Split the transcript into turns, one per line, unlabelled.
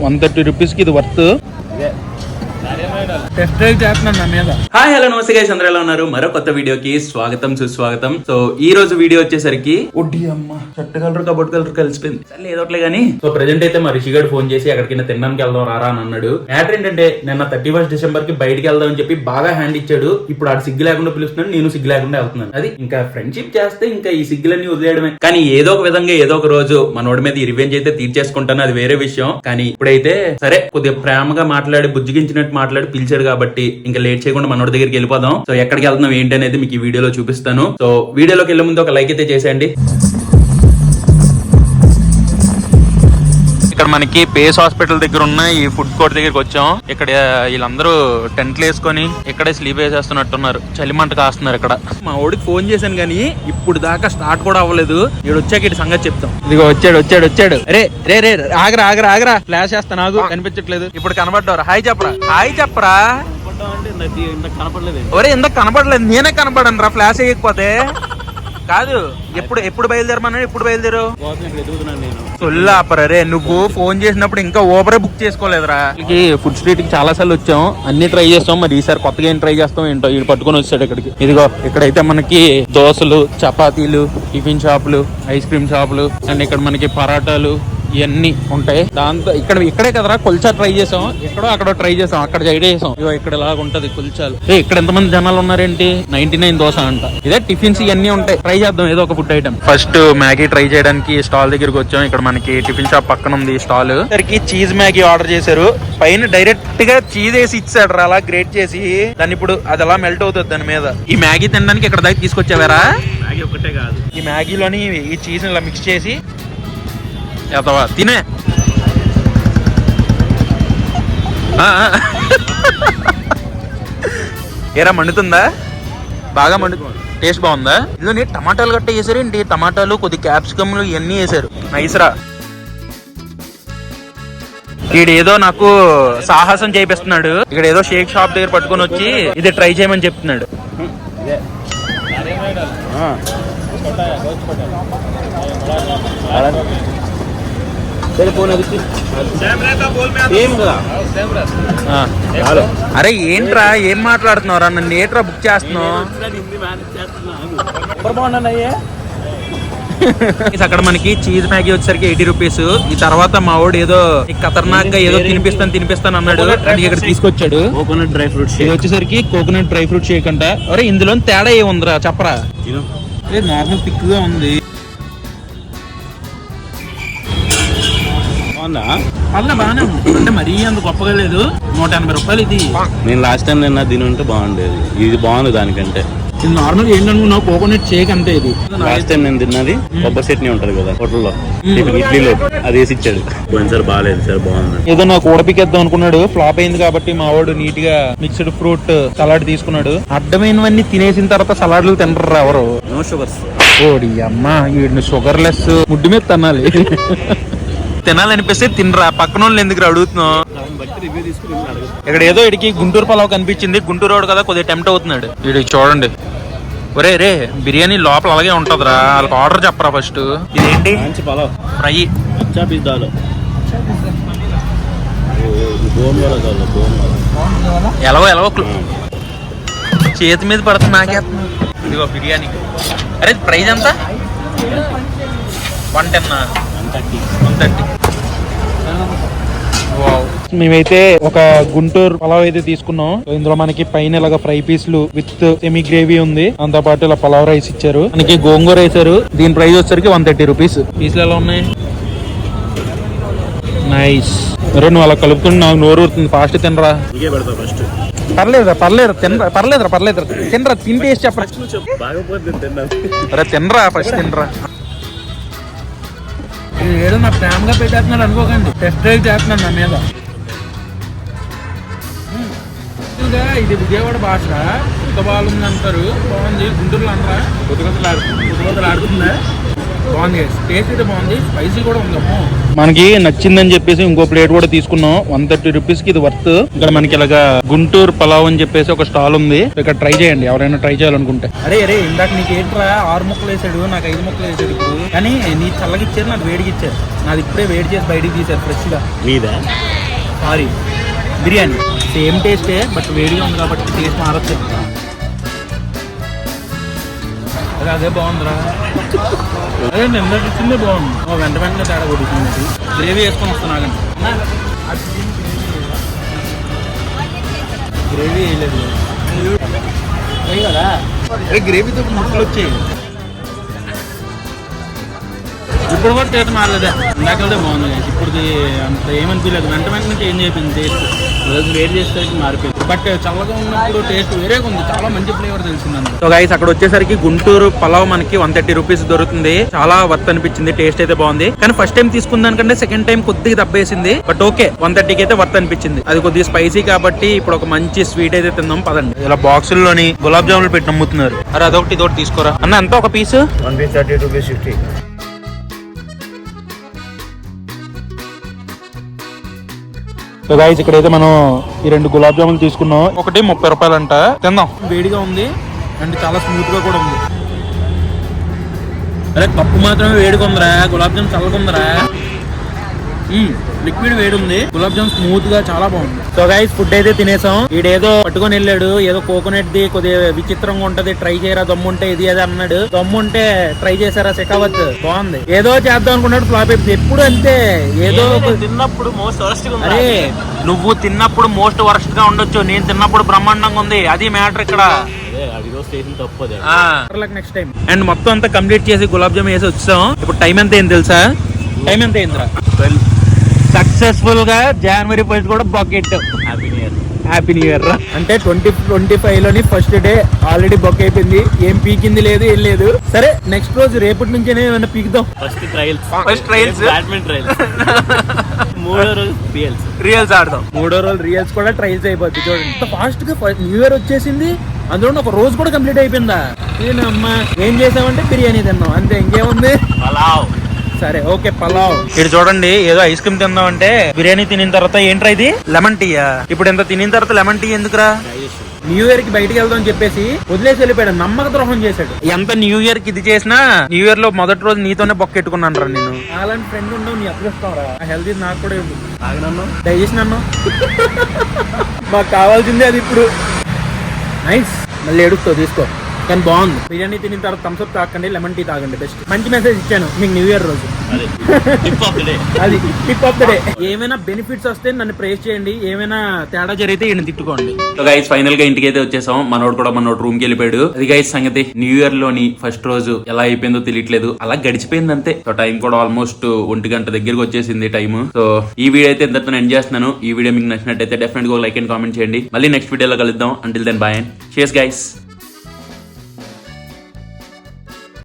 One thirty రూపీస్కి ఇది worth test drive చేస్తున్నాను నా మీద.
హాయ్ హలో నమస్తే గైస్ అందరూ ఎలా ఉన్నారు? మరో కొత్త వీడియోకి స్వాగతం సుస్వాగతం. సో ఈ రోజు వీడియో వచ్చేసరికి ఒడ్డి అమ్మ షర్ట్ కలర్ కబోర్డ్ కలర్ కలిసిపోయింది. సరే ఏదోట్లే గానీ. సో ప్రెజెంట్ అయితే మా రిషిగాడు ఫోన్ చేసి ఎక్కడికి తినడానికి వెళ్దాం రారా అని అన్నాడు. మ్యాటర్ ఏంటంటే నిన్న థర్టీ ఫస్ట్ డిసెంబర్కి బయటికి వెళ్దాం అని చెప్పి బాగా హ్యాండ్ ఇచ్చాడు. ఇప్పుడు ఆడు సిగ్గు లేకుండా పిలుస్తున్నాడు నేను సిగ్గు లేకుండా వెళ్తున్నాను. అది ఇంకా ఫ్రెండ్షిప్ చేస్తే ఇంకా ఈ సిగ్గులన్నీ వదిలేయడమే. కానీ ఏదో ఒక విధంగా ఏదో ఒక రోజు మనోడి మీద ఈ రివెంజ్ అయితే తీర్చేసుకుంటాను అది వేరే విషయం. కానీ ఇప్పుడైతే సరే కొద్దిగా ప్రేమగా మాట్లాడి బుజ్జిగించినట్టు మాట్లాడి పిలిచాడు కాబట్టి ఇంకా లేట్ చేయకుండా మనోడి దగ్గరికి వెళ్ళిపోదాం. సో ఎక్కడికి వెళ్తున్నాం ఏంటి అనేది మీకు ఈ వీడియోలో చూపిస్తాను. సో వీడియోలోకి వెళ్ళే ముందు ఒక లైక్ అయితే చేసేయండి. ఇక్కడ మనకి పేస్ హాస్పిటల్ దగ్గర ఉన్న ఈ ఫుడ్ కోర్ట్ దగ్గరికి వచ్చాం. ఇక్కడ వీళ్ళందరూ టెంట్లు వేసుకొని ఇక్కడే స్లీప్ వేసేస్తున్నట్టున్నారు. చలిమంట కాస్తున్నారు ఇక్కడ. మా ఓడికి ఫోన్ చేశాను కానీ ఇప్పుడు దాకా స్టార్ట్ కూడా అవ్వలేదు. ఇక్కడ వచ్చాక ఇటు సంగతి చెప్తాం. ఇదిగో వచ్చాడు వచ్చాడు వచ్చాడు. రే రే రే ఆగరా ఆగరా ఆగరా. ఫ్లాష్ చేస్తా నాకు కనిపించట్లేదు. ఇప్పుడు కనబడ్డారు హాయ్ చెప్పరా. హాయ్ చెప్పరా. ఒరే ఎందుకు కనబడలేదు నేనే కనబడను రా ఫ్లాష్ వేయకపోతే. కాదు ఎప్పుడు ఎప్పుడు బయలుదేరమన్నాడు? ఎప్పుడు బయలుదేరు? రే నువ్వు ఫోన్ చేసినప్పుడు ఇంకా ఓబరే బుక్ చేసుకోలేదురా. ఫుడ్ స్ట్రీట్కి చాలా సార్లు వచ్చాం. అన్ని ట్రై చేస్తాం. మరి ఈసారి కొత్తగా ఏం ట్రై చేస్తాం ఏంటో వీడు పట్టుకొని వచ్చాడు ఇక్కడికి. ఇదిగో ఇక్కడైతే మనకి దోశలు చపాతీలు టిఫిన్ షాపులు ఐస్ క్రీమ్ షాపులు అండ్ ఇక్కడ మనకి పరాటాలు ఇవన్నీ ఉంటాయి. దాంతో ఇక్కడ ఇక్కడే కదరా కుల్చా ట్రై చేసాం. ఎక్కడో అక్కడ ట్రై చేసాం. అక్కడ సైడ్ చేసాం. ఇగో ఇక్కడ ఇలాగ ఉంటది కుల్చాలు. ఏ ఇక్కడ ఎంతమంది జనాలు ఉన్నారేంటి? నైన్టీ నైన్ దోశ అంట. ఇదే టిఫిన్స్ ఇవన్నీ ఉంటాయి. ట్రై చేద్దాం ఏదో ఒక food item first Maggi try చేయడానికి స్టాల్ దగ్గరికి వచ్చాం. ఇక్కడ మనకి టిఫిన్ షాప్ పక్కన ఉంది స్టాల్. ఇద్దరికి చీజ్ మ్యాగీ ఆర్డర్ చేశారు. పైన డైరెక్ట్గా చీజ్ వేసి ఇచ్చాడు రా అలా గ్రేట్ చేసి. దాన్ని ఇప్పుడు అది అలా మెల్ట్ అవుతుంది దాని మీద. ఈ మ్యాగీ తినడానికి ఇక్కడ దాకా తీసుకొచ్చావారా? మ్యాగీ ఒకటే కాదు ఈ మ్యాగీలోని ఈ చీజ్ ఇలా మిక్స్ చేసి ఎదవా తినే ఆ, ఆ. ఏరా మండుతుందా? బాగా మండు టేస్ట్ బాగుందా? ఇందులో టమాటాలు గట్ట వేసారు ఏంటి? టమాటాలు కొద్ది క్యాప్సికమ్లు ఇవన్నీ వేసారు. నైస్రా వీడు ఏదో నాకు సాహసం చేపిస్తున్నాడు ఇక్కడ ఏదో షేక్ షాప్ దగ్గర పట్టుకొని వచ్చి ఇది ట్రై చేయమని చెప్తున్నాడు. ఆ. అరే ఏంట్రా? ఏం మాట్లాడుతున్నావురా? నన్ను ఏట్రా బుక్ చేస్తున్నావు? అక్కడ మనకి చీజ్ మ్యాగీ వచ్చేసరికి ఎయిటీ రూపీస్. ఈ తర్వాత మా వాడు ఏదో ఖతర్నాక్గా ఏదో తినిపిస్తాను తినిపిస్తాను అన్నాడు. ఇక్కడ తీసుకొచ్చాడు.
కోకోనట్ డ్రై ఫ్రూట్
ఇది వచ్చేసరికి కోకోనట్ డ్రై ఫ్రూట్ షేక్ అంట. అరే ఇందులో తేడా ఏముందిరా? చెప్పరా. నార్మల్ థిక్గా ఉంది.
బాగుందా?
పర్లే బాగానే ఉంది. అంటే మరీ అంత గొప్పగా లేదు. నూట ఎనభై రూపాయలు ఇది.
నేను లాస్ట్ టైం నిన్న దీని ఉంటే బాగుండేది. ఇది బాగుంది దానికంటే.
ఇది నార్మల్ ఏంటనుకున్నావు కోకోనట్ షేక్ అంతే ఇది.
లాస్ట్ టైం నేను తిన్నది కొబ్బరి చట్నీ ఉంటది కదా హోటల్లో. టిఫిన్ ఇడ్లీలో అది వేసి ఇచ్చాడు. సార్ బాగాలేదు సార్ బాగుంది.
ఏదో నాకు ఓడపికేద్దాం అనుకున్నాడు. ఫ్లాప్ అయింది కాబట్టి మా వాడు నీట్గా మిక్స్డ్ ఫ్రూట్ సలాడ్ తీసుకున్నాడు. అడ్డమైనవన్నీ తినేసిన తర్వాత సలాడ్లు తినరు ఎవరు?
నో షుగర్స్
ఓడి అమ్మ వీడిని షుగర్ లెస్ ముడ్డు మీద తినాలి తినాలనిపిస్తే తినరా? పక్కన వాళ్ళు ఎందుకు అడుగుతున్నావు ఇక్కడ ఏదో ఇడికి గుంటూరు పలావ్ కనిపించింది. గుంటూరు రోడ్ కదా కొద్దిగా టెంప్ట్ అవుతున్నాడు. వీడికి చూడండి. ఒరే రే బిర్యానీ లోపల అలాగే ఉంటదిరా. వాళ్ళకి ఆర్డర్ చెప్పరా ఫస్ట్ ఇదేంటి? ఫ్రై. ఎలాగో ఎలాగో చేతి మీద పడుతుంది నాకేస్తున్నా ఇదిగో బిర్యానీ. అరే ప్రైస్ ఎంత? One ten
one thirty.
One thirty. మేమైతే ఒక గుంటూరు పలావ్ అయితే తీసుకున్నాం. సో ఇందులో మనకి పైన ఇలాగ ఫ్రై పీస్లు విత్ సెమీ గ్రేవీ ఉంది. దాంతో పాటు ఇలా పలావ్ రైస్ ఇచ్చారు. మనకి గోంగూర వేసారు. దీని ప్రైస్ వచ్చరికి వన్ థర్టీ రూపీస్. పీసులు ఎలా ఉన్నాయి? నైస్. నువ్వు అలా కలుపుతుంటే నాకు నోరు ఊరుతుంది. ఫాస్ట్ తినరా?
ఫస్ట్.
పర్లేదురా పర్లేదు. తినరా పర్లేదురా పర్లేదురా తినరా తిని టేస్ట్ చెప్పరా తినరా ఫస్ట్ తినరా. ఏదో నా ప్రేమగా పెట్టేస్తున్నాడు అనుకోకండి. టెస్ట్ డ్రైవ్ చేస్తున్నాడు నా మీద. ఇది విజయవాడ భాష. కొత్త బాగుంది. అంటారు బాగుంది గుంటూరులో అనరా కొత్త కొత్తలు ఆడుతుంది కొత్త కొత్తలు ఆడుతుందా
బాగుంది టేస్ట్ అయితే బాగుంది. స్పైసీ కూడా ఉందమ్మో
మనకి నచ్చిందని చెప్పేసి ఇంకో ప్లేట్ కూడా తీసుకున్నాం. వన్ థర్టీ రూపీస్కి ఇది వర్త్ ఇక్కడ మనకి ఇలాగా గుంటూరు పలావ్ అని చెప్పేసి ఒక స్టాల్ ఉంది. ఇక్కడ ట్రై చేయండి. ఎవరైనా ట్రై చేయాలనుకుంటే.
అరే అరే ఇందాక నీకు ఏంట్రా ఆరు ముక్కలు వేసాడు నాకు ఐదు ముక్కలు వేసాడు ఇప్పుడు. కానీ నీ చల్లగా ఇచ్చారు నాకు వేడికి ఇచ్చారు. నాది ఇప్పుడే వేడి చేసి బయటికి తీశారు ఫ్రెష్గా.
మీదా
సారీ బిర్యానీ సేమ్ టేస్టే బట్ వేడిగా ఉంది కాబట్టి టేస్ట్ మారచ్చు అదే అదే బాగుందిరా. అదే నిన్న ఇచ్చిందే బాగుంది. ఓ వెంట వెంటనే తేడా కొడుతుంది గ్రేవీ వేసుకొని వస్తాను గ్రేవీ వేయలేదు. కదా. గ్రేవీతో ముక్కలు వచ్చాయి. ఇప్పుడు కూడా టేస్ట్ మారలేదే. ఇందాకదే బాగుంది. ఇప్పుడుది అంత ఏమనిపించలేదు వెంట వెంటనే చేంజ్ అయిపోయింది టేస్ట్ రోజు వేడి చేసేసరికి మారిపోయింది. బట్ చల్లగా ఉన్నప్పుడు టేస్ట్ వేరేగా ఉంది. చాలా మంచి ఫ్లేవర్ తెలిసింది
సో గైస్ అక్కడ వచ్చేసరికి గుంటూరు పలావ్ మనకి వన్ థర్టీ రూపీస్ దొరుకుతుంది. చాలా వర్త్ అనిపించింది. టేస్ట్ అయితే బాగుంది. కానీ ఫస్ట్ టైం తీసుకున్న దానికంటే సెకండ్ టైం కొద్దిగా దబ్బేసింది. బట్ ఓకే వన్ థర్టీకి అయితే వర్త్ అనిపించింది. అది కొద్దిగా స్పైసీ కాబట్టి ఇప్పుడు ఒక మంచి స్వీట్ అయితే తిందాం. పదండి. ఇలా బాక్సుల్లోని గులాబ్ జాములు పెట్టి అమ్ముతున్నారు అరే అదొకటి ఇదొకటి తీసుకోరా. అన్న ఎంత ఒక piece
one piece thirty two piece fifty
so guys ఇక్కడైతే మనం ఈ రెండు గులాబ్ జాములు తీసుకున్నాం. ఒకటి ముప్పై రూపాయలు అంట తిందాం.
వేడిగా ఉంది. అండ్ చాలా స్మూత్గా కూడా ఉంది. అరే కప్పు మాత్రమే వేడిగా ఉందిరా. గులాబ్ జామ్ చల్లగా ఉందిరా. లిక్విడ్ వేడి ఉంది. గులాబ్ జామ్ స్మూత్గా చాలా బాగుంది. సో గైస్ ఫుడ్ అయితే తినేసాం. ఈడేదో పట్టుకొని వెళ్ళాడు. ఏదో కోకోనట్ ది కొద్దిగా విచిత్రంగా ఉంటది. ట్రై చేయరా? దమ్ము ఉంటే ఇది అది అన్నాడు. దమ్ము ఉంటే ట్రై చేశారా? శకావత్? బాగుంది. ఏదో చేద్దాం అనుకున్నాడు ఫ్లాప్ అయిపోయింది. ఎప్పుడు అంతే. ఏదో ఒక-
తిన్నప్పుడు మోస్ట్ వరస్ట్
అరే.
నువ్వు తిన్నప్పుడు మోస్ట్ వరస్ట్గా ఉండొచ్చు. నేను తిన్నప్పుడు బ్రహ్మాండంగా ఉంది. అది మ్యాటర్ ఇక్కడ.
నెక్స్ట్ టైం
అండ్ మొత్తం అంతా కంప్లీట్ చేసి గులాబ్ జామ్ వేసి వచ్చాం ఇప్పుడు టైం ఎంత అయింది తెలుసా?
టైం ఎంత అయిందిరా
సక్సెస్ఫుల్గా జనవరి ఫస్ట్ కూడా bucket
happy new year
happy new year
అంటే ట్వంటీ ట్వంటీ ఫైవ్లోని ఫస్ట్ డే ఆల్రెడీ బుక్ అయిపోయింది. ఏం పీకింది లేదు ఏం లేదు. సరే నెక్స్ట్ రోజు రేపటి నుంచి ఏమైనా పీకుదాం.
First trials
first trials
badminton trials మూడో రోజు రియల్స్
రియల్స్ ఆడదాం.
మూడో రోజు రియల్స్ కూడా ట్రైల్స్ అయిపోద్ది. చూడండి ఇంత ఫాస్ట్గా న్యూ ఇయర్ వచ్చేసింది. అందులో ఒక రోజు కూడా కంప్లీట్ అయిపోయిందా? అమ్మా ఏం చేసామంటే బిర్యానీ తిన్నాం. అంతే ఇంకేముంది?
పలావ్
సరే ఓకే పలావ్.
ఇటు చూడండి ఏదో ఐస్ క్రీమ్ తిందాం అంటే బిర్యానీ తినిన తర్వాత ఏంట్రా ఇది? లెమన్ టీయా ఇప్పుడు ఎంత తినిన తర్వాత లెమన్ టీ ఎందుకురా?
న్యూ ఇయర్కి బయటికి వెళ్దాం అని చెప్పేసి వదిలేసి వెళ్ళిపోయాడు. నమ్మక ద్రోహం చేశాడు.
ఎంత న్యూ ఇయర్కి ఇది చేసినా న్యూ ఇయర్లో మొదటి రోజు నీతోనే బొక్కెట్టుకున్నాను రా నేను.
అలాంటి ఫ్రెండ్ ఉండవు నీ అదృష్టం రా. హెల్తీ నాకు కూడా ఇవ్వు.
ఆగనన్నా
డైజెషన్ అన్నా మాకు కావాల్సిందే అది ఇప్పుడు. నైస్ మళ్ళీ ఏడుస్తావు తీసుకో. కానీ బాగుంది బిర్యానీ తినిన తర్వాత థమ్స్అప్ తాకండి లెమన్ టీ తాగండి బెస్ట్ మంచి మెసేజ్ ఇచ్చాను మీకు న్యూ ఇయర్ రోజు.
అదే. టిప్ ఆఫ్ ది డే
ఏమైనా బెనిఫిట్స్ వస్తే నన్ను ప్రేస్ చేయండి ఏమైనా తేడా జరిగితే ఈయన తిట్టుకోండి.
సో గైస్ ఫైనల్గా ఇంటికి అయితే వచ్చేసాం. మనోడు కూడా మనోడు రూమ్కి వెళ్ళిపోయాడు. అది గైస్ సంగతి న్యూ ఇయర్లోని ఫస్ట్ రోజు ఎలా అయిపోయిందో తెలియట్లేదు. అలా గడిచిపోయింది అంతే. సో టైం కూడా ఆల్మోస్ట్ ఒంటి గంట దగ్గరికి వచ్చేసింది టైం సో ఈ వీడియో అయితే ఎంతతో ఎండ్ చేస్తున్నాను. ఈ వీడియో మీకు నచ్చినట్టయితే డెఫినెట్గా లైక్ అండ్ కామెంట్ చేయండి. మళ్ళీ నెక్స్ట్ వీడియోలో కలుద్దాం. అంటిల్ దెన్ బాయ్ అండ్ షేస్ గైస్